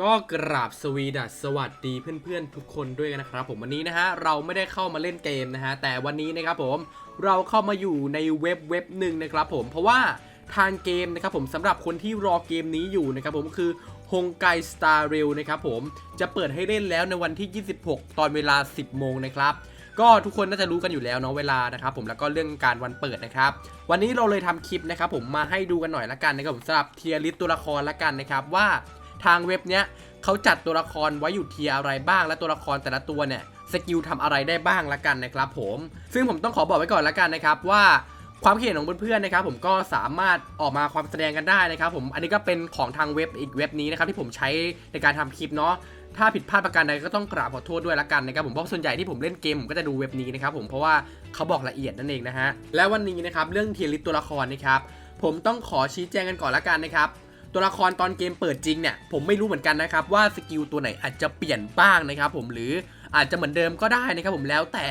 ก็กราบสวีดัสสวัสดีเพื่อนๆทุกคนด้วยกันนะครับผมวันนี้นะฮะเราไม่ได้เข้ามาเล่นเกมนะฮะแต่วันนี้นะครับผมเราเข้ามาอยู่ในเว็บเว็บหนึ่งนะครับผมเพราะว่าทางเกมนะครับผมสำหรับคนที่รอเกมนี้อยู่นะครับผมคือฮงไกสตาร์เรลนะครับผมจะเปิดให้เล่นแล้วในวันที่ 26 ตอนเวลา 10 โมงนะครับก็ทุกคนน่าจะรู้กันอยู่แล้วเนาะเวลานะครับผมแล้วก็เรื่องการวันเปิดนะครับ วันนี้เราเลยทำคลิปนะครับผมมาให้ดูกันหน่อยละกันนะครับผมสำหรับเทียริสตัวละครละกันนะครับว่า ทางเว็บเนี้ยเขาจัดตัวละครไว้อยู่เทียอะไรบ้าง และตัวละครแต่ละตัวเนี่ยสกิลทำอะไรได้บ้างละกันนะครับผม ซึ่งผมต้องขอบอกไว้ก่อนละกันนะครับว่าความคิดเห็นของเพื่อนๆนะครับผมก็สามารถออกมาความแสดงกันได้นะครับผมอันนี้ก็เป็นของทางเว็บอีกเว็บนี้นะครับที่ผมใช้ในการทำคลิปเนาะถ้าผิดพลาดประการใดก็ต้องกราบขอโทษด้วยละกันนะครับผมเพราะส่วนใหญ่ที่ผมเล่นเกมผมก็จะดูเว็บนี้นะครับผมเพราะว่าเขาบอกละเอียดนั่นเองนะฮะและวันนี้นะครับเรื่องเทียริสตัวละครนะครับผมต้องขอชี้แจงกันก่อนละกันนะครับ ตัวละครตอนเกมเปิดจริงเนี่ยผมไม่รู้เหมือนกันนะครับว่าสกิลตัวไหนอาจจะเปลี่ยนบ้างนะครับผมหรืออาจจะเหมือนเดิมก็ได้นะครับผมแล้วแต่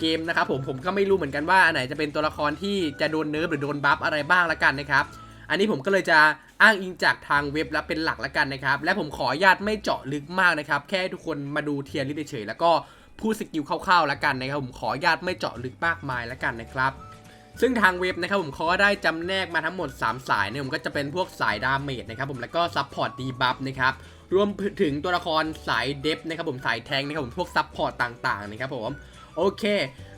เกมนะครับผมผมก็ไม่รู้เหมือนกันว่าอันไหนจะเป็นตัวละครที่จะโดนเนิร์ฟหรือโดนบัฟอะไรบ้างละกันนะครับอันนี้ผมก็เลยจะอ้างอิงจากทางเว็บและเป็นหลักละกันนะครับและผมขออนุญาตไม่เจาะลึกมากนะครับแค่ทุกคนมาดูเทียร์ลิสเฉยๆแล้วก็พูดสกิลคร่าวๆละกันนะครับผมขออนุญาตไม่เจาะลึกมากมายละกันนะครับ ซึ่งทางเว็บนะครับผมเขาก็ได้จำแนกมาทั้งหมด 3 สายเนี่ยผมก็จะเป็นพวกสายดาเมจนะครับผมแล้วก็ซับพอร์ตดีบัฟนะครับรวมถึงตัวละครสายเดฟนะครับผมสายแทงนะครับผมพวกซับพอร์ตต่างๆนะครับผมโอเค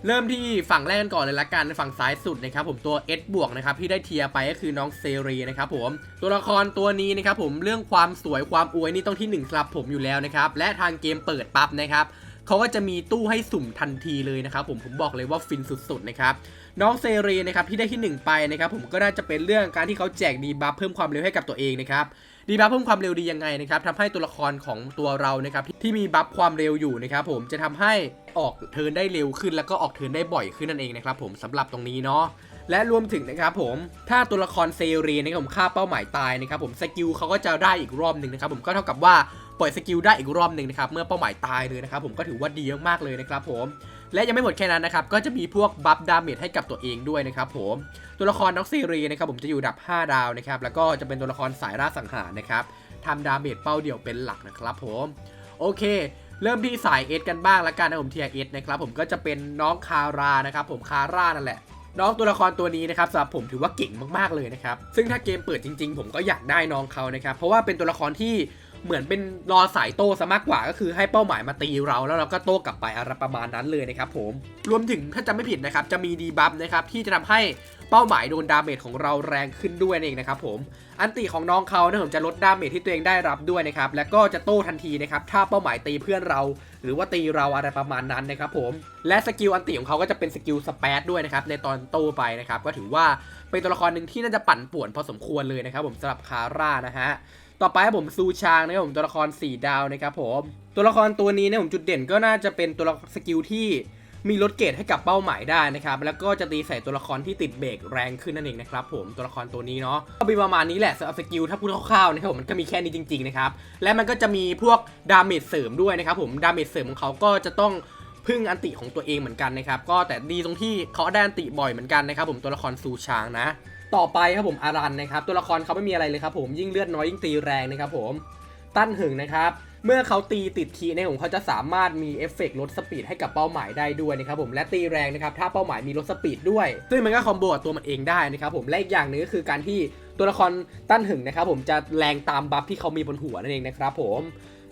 เริ่มที่ฝั่งแรกกันก่อนเลยละกันฝั่งซ้ายสุดนะครับผมตัว S บวกนะครับที่ได้เทียร์ไปก็คือน้องเซรีนะครับผมตัวละครตัวนี้นะครับผมเรื่องความสวยความอวยนี่ต้องที่1ครับผมอยู่แล้วนะครับและทางเกมเปิดปั๊บนะครับ เขาก็จะมีตู้ให้สุ่มทันทีเลยนะครับผมผมบอกเลยว่าฟินสุดๆนะครับน้องเซรีนะครับที่ได้ที่ 1 ไปนะครับผมก็น่าจะเป็นเรื่องการที่เขาแจกดีบัฟเพิ่มความเร็วให้กับตัวเองนะครับดีบัฟเพิ่มความเร็วดียังไงนะครับทำให้ตัวละครของตัวเรานะครับที่มีบัฟความเร็วอยู่นะครับผมจะทำให้ออกเทินได้เร็วขึ้น แล้วก็ออกเทินได้บ่อยขึ้นนั่นเองนะครับผมสำหรับตรงนี้เนาะและรวมถึงนะครับผมถ้าตัวละครเซรีนะครับผมฆ่าเป้าหมายตายนะครับผมสกิลเขาก็จะได้อีกรอบหนึ่งนะครับผมก็เท่ากับว่า ปล่อยสกิลได้อีกรอบหนึ่งนะครับเมื่อเป้าหมายตายเลยนะครับผมก็ถือว่าดีมากๆเลยนะครับผมและยังไม่หมดแค่นั้นนะครับก็จะมีพวกบัฟดาเมจให้กับตัวเองด้วยนะครับผมตัวละครน้องเซรีนะครับผมจะอยู่ดับ 5 ดาวนะครับแล้วก็จะเป็นตัวละครสายล่าสังหารนะครับทำดาเมจเป้าเดี่ยวเป็นหลักนะครับผมโอเคเริ่มที่สายเอสกันบ้างละกันนะผมเทียเอสนะครับผมก็จะเป็นน้องคารานะครับผมคาร่านั่นแหละ น้องตัวละครตัวนี้นะครับสำหรับผมถือว่าเก่งมากๆเลยนะครับ ซึ่งถ้าเกมเปิดจริง ๆ ผมก็อยากได้น้องเขานะครับ เพราะว่าเป็นตัวละครที่เหมือนเป็นรอสายโต้ซะมากกว่าก็คือให้เป้าหมายมาตีเราแล้วเราก็โต้กลับไปอะไรประมาณนั้นเลยนะครับผม รวมถึงถ้าจำไม่ผิดนะครับจะมีดีบัฟนะครับที่จะทำให้เป้าหมายโดนดาเมจของเราแรงขึ้นด้วยนั่เองนะครับผม อันติของน้องเขาเนี่ยผมจะลดดาเมจที่ตัวเองได้รับด้วยนะครับ แล้วก็จะโต้ทันทีนะครับถ้าเป้าหมายตีเพื่อนเรา หรือว่าตีเราอะไรประมาณนั้นนะครับผมและสกิลอันติของเขาก็จะเป็นสกิลสเปซด้วยนะครับในตอนโต้ไปนะครับก็ถือว่าเป็นตัวละครหนึ่งที่น่าจะปั่นป่วนพอสมควรเลยนะครับผมสำหรับคาร่านะฮะต่อไปผมซูชางนะครับผมตัวละคร 4 ดาวนะครับผมตัวละครตัวนี้เนี่ยผมจุดเด่นก็น่าจะเป็นตัวละครสกิลที่ มีลดเกรดให้กับเป้าหมายได้นะครับแล้วก็จะตีใส่ตัวละครที่ติดเบรกแรงขึ้นนั่นเองนะครับผมตัวละครตัวนี้เนาะก็มีประมาณนี้แหละสำหรับสกิลถ้าพูดคร่าวๆนะครับผมมันก็มีแค่นี้จริงๆนะครับและมันก็จะมีพวกดาเมจเสริมด้วยนะครับผมดาเมจเสริมของเขาก็จะต้องพึ่งอันติของตัวเองเหมือนกันนะครับก็แต่ดีตรงที่เขาได้อันติบ่อยเหมือนกันนะครับผมตัวละครซูชางนะ ต่อไปครับผมอารันนะครับตัวละครเขาไม่มีอะไรเลยครับผมยิ่งเลือดน้อยยิ่งตีแรงนะครับผมตั้นหึงนะครับ เมื่อเขาตีติดทีเนี่ยผมเขาจะสามารถมีเอฟเฟกต์ลดสปีดให้กับเป้าหมายได้ด้วยนะครับผมและตีแรงนะครับถ้าเป้าหมายมีลดสปีดด้วย ซึ่งมันก็คอมโบกับตัวมันเองได้นะครับผมและอีกอย่างหนึงก็คือการที่ตัวละครตั้นหึงนะครับผมจะแรงตามบัฟที่เขามีบนหัวนั่นเองนะครับผม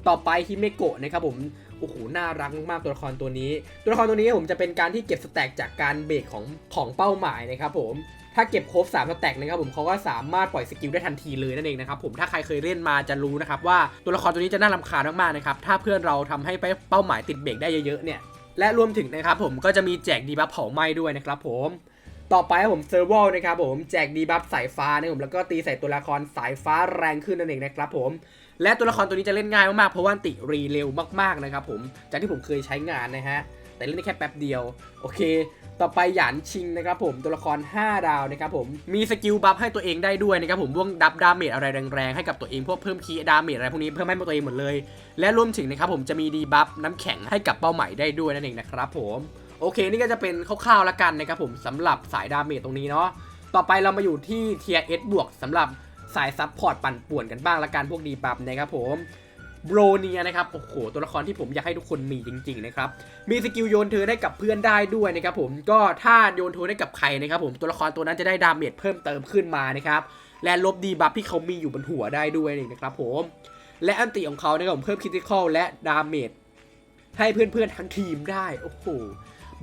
ต่อไปฮิเมโกะนะครับผมโอ้โหน่ารักมากๆตัวละครตัวนี้ ตัวละครตัวนี้ผมจะเป็นการที่เก็บสแต็กจากการเบรกของของเป้าหมายนะครับผม ถ้าเก็บครบ3สแต็กนะครับผมเขาก็สามารถปล่อยสกิลได้ทันทีเลยนั่นเองนะครับผมถ้าใครเคยเล่นมาจะรู้นะครับว่าตัวละครตัวนี้จะน่ารำคาญมากๆนะครับถ้าเพื่อนเราทำให้ไปเป้าหมายติดเบรกได้เยอะๆเนี่ยและรวมถึงนะครับผมก็จะมีแจกดีบัฟเผาไหม้ด้วยนะครับผมต่อไปผมเซอร์วลนะครับผมแจกดีบัฟสายฟ้านะผมแล้วก็ตีใส่ตัวละครสายฟ้าแรงขึ้นนั่นเองนะครับผมและตัวละครตัวนี้จะเล่นง่ายมากๆเพราะว่าอันติรีเร็วมากๆนะครับผมจากที่ผมเคยใช้งานนะฮะ แต่เล่นได้แค่แป๊บเดียว โอเค ต่อไปหยานชิงนะครับผมตัวละคร 5 ดาวนะครับผมมีสกิลบัฟให้ตัวเองได้ด้วยนะครับผมพวกดับดาเมจอะไรแรงๆ ให้กับตัวเองพวกเพิ่มคีดาเมจอะไรพวกนี้เพิ่มให้ตัวเองหมดเลย และรวมถึงนะครับผมจะมีดีบัฟน้ำแข็งให้กับเป้าหมายได้ด้วยนั่นเองนะครับผมโอเคนี่ก็จะเป็นคร่าวๆแล้วกันนะครับผมสำหรับสายดาเมจตรงนี้เนาะต่อไปเรามาอยู่ที่เทียเอสบวกสำหรับสายซับพอร์ตปั่นป่วนกันบ้างละกันพวกดีบัฟนะครับผม โบรเนียนะครับโอ้โหตัวละครที่ผมอยากให้ทุกคนมีจริงๆนะครับมีสกิลโยนเธอได้กับเพื่อนได้ด้วยนะครับผมก็ถ้าโยนเธอได้กับใครนะครับผมตัวละครตัวนั้นจะได้ดาเมจเพิ่มเติมขึ้นมานะครับและลบดีบัฟที่เขามีอยู่บนหัวได้ด้วยนะครับผมและอันติของเขาเนะครับผมเพิ่มคริติคอลและดาเมจให้เพื่อนๆทั้งทีมได้โอ้โห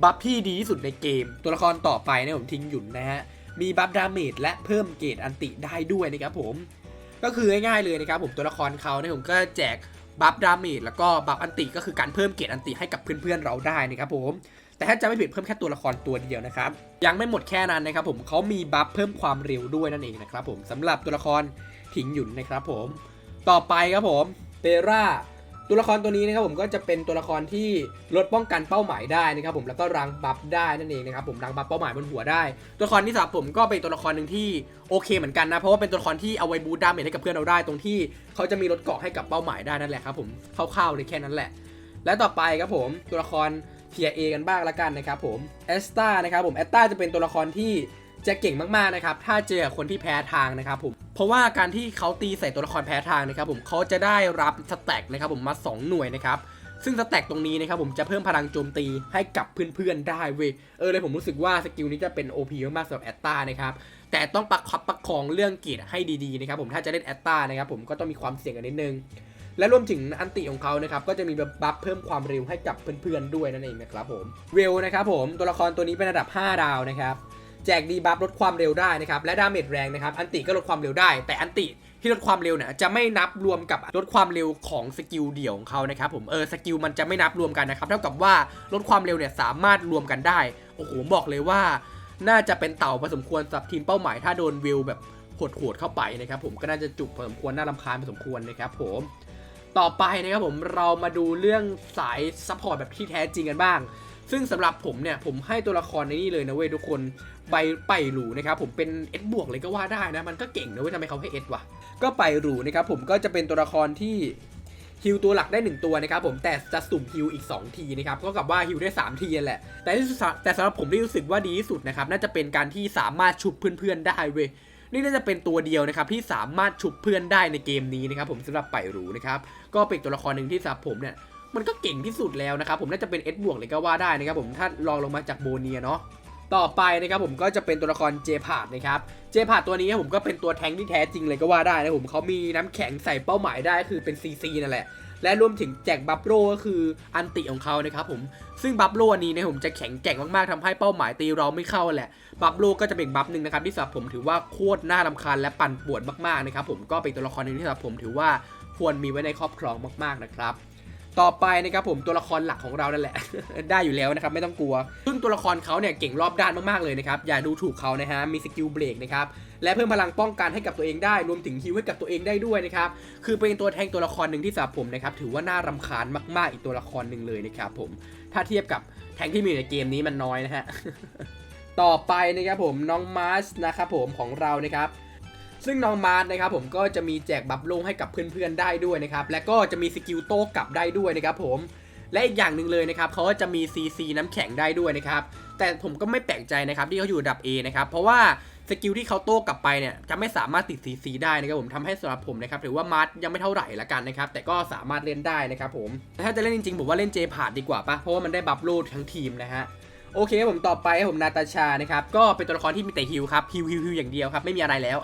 บัฟที่ดีที่สุดในเกม ตัวละครต่อไปนะผมทิ้งหยุ่นนะฮะมีบัฟดาเมจและเพิ่มเกรดอันติได้ด้วยนะครับผม ก็คือง่ายๆเลยนะครับผมตัวละครเขาเนี่ยผมก็แจกบัฟดาเมจแล้วก็บัฟอันติก็คือการเพิ่มเกรดอันติให้กับเพื่อนๆเราได้นะครับผมแต่ถ้าจะไม่ผิดเพิ่มแค่ตัวละครตัวเดียวนะครับยังไม่หมดแค่นั้นนะครับผมเขามีบัฟเพิ่มความเร็วด้วยนั่นเองนะครับผมสำหรับตัวละครถิงหยุนนะครับผมต่อไปครับผมเปรา ตัวละครตัวนี้นะครับผมก็จะเป็นตัวละครที่ลดป้องกันเป้าหมายได้นะครับผมแล้วก็รังบัฟได้นั่นเองนะครับผมรังบัฟเป้าหมายบนหัวได้ ตัวละครที่สำหรับผมก็เป็นตัวละครหนึ่งที่โอเคเหมือนกันนะเพราะว่าเป็นตัวละครที่เอาไว้บูดาเมจให้กับเพื่อนเราได้ ตรงที่เขาจะมีลดเกาะให้กับเป้าหมายได้นั่นแหละครับผมคร่าวๆเลยแค่นั้นแหละ และต่อไปครับผมตัวละครเทียเอกันบ้างละกันนะครับผมเอสตานะครับผมเอสตาจะเป็นตัวละครที่ จะเก่งมากๆนะครับถ้าเจอคนที่แพ้ทางนะครับผมเพราะว่าการที่เขาตีใส่ตัวละครแพ้ทางนะครับผมเขาจะได้รับสแต็กนะครับผมมา 2 หน่วยนะครับซึ่งสแต็กตรงนี้นะครับผมจะเพิ่มพลังโจมตีให้กับเพื่อนๆได้เว้ยเออเลยผมรู้สึกว่าสกิลนี้จะเป็น OP มากๆสำหรับแอตตานะครับแต่ต้องประคับประคองเรื่องกีดให้ดีๆนะครับผมถ้าจะเล่นแอตตานะครับผมก็ต้องมีความเสี่ยงกันนิดนึงและรวมถึงอันติของเขานะครับก็จะมีบัฟเพิ่มความเร็วให้กับเพื่อนๆด้วยนั่นเองนะครับผมเวลนะครับผมตัวละครตัวนี้เป็นระดับ 5 ดาวนะครับ แจกดีบัฟลดความเร็วได้นะครับและดาเมจแรงนะครับอันติก็ลดความเร็วได้ แต่อันติที่ลดความเร็วเนี่ยจะไม่นับรวมกับลดความเร็วของสกิลเดี่ยวของเขานะครับผมเออสกิลมันจะไม่นับรวมกันนะครับเท่ากับว่าลดความเร็วเนี่ยสามารถรวมกันได้โอ้โหบอกเลยว่า น่าจะเป็นเต่าพอสมควรสำหรับทีมเป้าหมาย ถ้าโดนวิวแบบโหดๆเข้าไปนะครับผมก็น่าจะจุกพอสมควรน่ารำคาญพอสมควรนะครับผมต่อไปนะครับผมเรามาดูเรื่องสายซัพพอร์ตแบบที่แท้จริงกันบ้าง ซึ่งสำหรับผมเนี่ยผมให้ตัวละครในนี่เลยนะเว้ยทุกคนใบไปหรูนะครับผมเป็น S บวกเลยก็ว่าได้นะมันก็เก่งนะเว้ยทำไมเขาให้ S วะก็ไปหรูนะครับผมก็จะเป็นตัวละครที่ฮิวตัวหลักได้ 1 ตัวนะครับผมแต่จะสุ่มฮิวอีก 2 ทีนะครับก็กับว่าฮิวได้ 3 ทีแหละ แต่ที่แต่สำหรับผมที่รู้สึกว่าดีที่สุดนะครับน่าจะเป็นการที่สามารถชุบเพื่อนๆได้เว้ยนี่น่าจะเป็นตัวเดียวนะครับที่สามารถชุบเพื่อนได้ในเกมนี้นะครับผมสำหรับไปหรูนะครับก็เป็นตัวละครหนึ่งที่สำหรับผมเนี่ย มันก็เก่งที่สุดแล้วนะครับผมน่าจะเป็น S บวกเลยก็ว่าได้นะครับผมถ้าลองลงมาจากโบเนียเนาะต่อไปนะครับผมก็จะเป็นตัวละครเจพาดนะครับเจพาดตัวนี้ผมก็เป็นตัวแทงค์ที่แท้จริงเลยก็ว่าได้นะผมเขามีน้ำแข็งใส่เป้าหมายได้คือเป็น CC นั่นแหละ และรวมถึงแจกบัฟโลก็คืออันติของเขานะครับผมซึ่งบัฟโลอันนี้เนี่ยผมจะแข็งแกร่งมากๆทำให้เป้าหมายตีเราไม่เข้าแหละบัฟโลก็จะเป็นบัฟหนึ่งนะครับที่สำหรับผมถือว่าโคตรน่ารำคาญและปั่นปวนมากๆนะครับผมก็เป็นตัวละครหนึ่งที่สำหรับผมถือว่าควรมีไว้ในครอบครองมากๆนะครับ ต่อไปนะครับผมตัวละครหลักของเรานั่นแหละ ได้อยู่แล้วนะครับไม่ต้องกลัว ซึ่งตัวละครเขาเนี่ยเก่งรอบด้านมากๆเลยนะครับอย่าดูถูกเขานะฮะมีสกิลเบรกนะครับและเพิ่มพลังป้องกันให้กับตัวเองได้รวมถึงฮิวให้กับตัวเองได้ด้วยนะครับคือเป็นตัวแทงตัวละครหนึ่งที่สำหรับผมนะครับถือว่าน่ารำคาญมากๆอีกตัวละครหนึ่งเลยนะครับผมถ้าเทียบกับแทงที่มีในเกมนี้มันน้อยนะฮะต่อไปนะครับผมน้องมาร์สนะครับผมของเรานะครับ ซึ่งน้องมาร์สนะครับผมก็จะมีแจกบัฟลงให้กับเพื่อนๆได้ด้วยนะครับและก็จะมีสกิลโต้กลับได้ด้วยนะครับผมและอีกอย่างหนึ่งเลยนะครับเขาก็จะมี CC น้ำแข็งได้ด้วยนะครับแต่ผมก็ไม่แปลกใจนะครับที่เขาอยู่ระดับ A นะครับเพราะว่าสกิลที่เขาโต้กลับไปเนี่ยจะไม่สามารถติด CC ได้นะครับผมทำให้สำหรับผมนะครับถือว่ามาร์สยังไม่เท่าไหร่ละกันนะครับแต่ก็สามารถเล่นได้นะครับผมแต่ถ้าจะเล่นจริงๆผมว่าเล่นเจพาดดีกว่าปะเพราะว่ามันได้บัฟโลทั้งทีมนะฮะ โอเคผมต่อไปผมนาตาชานะครับก็เป็นตัวละครที่มีแต่ฮิวครับฮิวฮิวฮิวอย่างเดียวครับไม่มีอะไรแล้ว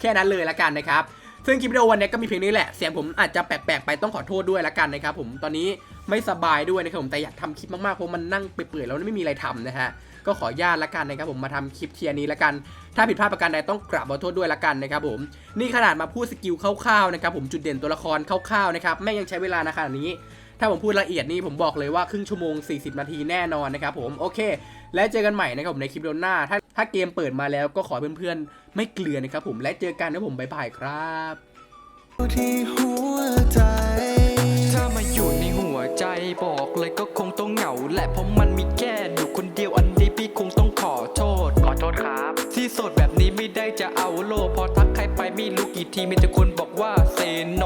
แค่นั้นเลยละกันนะครับซึ่งคลิปวิดีโอวันนี้ก็มีเพียงนี้แหละ เสียงผมอาจจะแปลกๆไปต้องขอโทษด้วยละกันนะครับผมตอนนี้ไม่สบายด้วยนะครับผมแต่อยากทำคลิปมากๆเพราะมันนั่งเปื่อยๆแล้วไม่มีอะไรทำนะฮะก็ขออนุญาตละกันนะครับผมมาทำคลิปเทียร์นี้ละกัน ถ้าผิดพลาดประการใดต้องกราบขอโทษด้วยละกันนะครับผมนี่ขนาดมาพูดสกิลคร่าวๆนะครับผมจุดเด่นตัวละครคร่าวๆนะครับแม่ยังใช้เวลานะขนาดนี้ ถ้าผมพูดละเอียดนี่ผมบอกเลยว่าครึ่งชั่วโมง 40 นาทีแน่นอนนะครับผมโอเค และเจอกันใหม่นะครับผมในคลิปวิดีโอหน้า ถ้าถ้าเกมเปิดมาแล้วก็ขอให้เพื่อนๆ ไม่เกลือนะครับผมและเจอกันนะผมบ๊ายบายครับที่หัวใจ ถ้ามาอยู่ในหัวใจบอกเลยก็คงต้องเหงาแหละเพราะมันมีแค่อยู่คนเดียวอันนี้พี่คงต้องขอโทษ ขอโทษครับ ที่โสดแบบนี้ไม่ได้จะเอาโลกพอทักใครไปไม่รู้กี่ทีมีแต่คนบอกว่าเซโน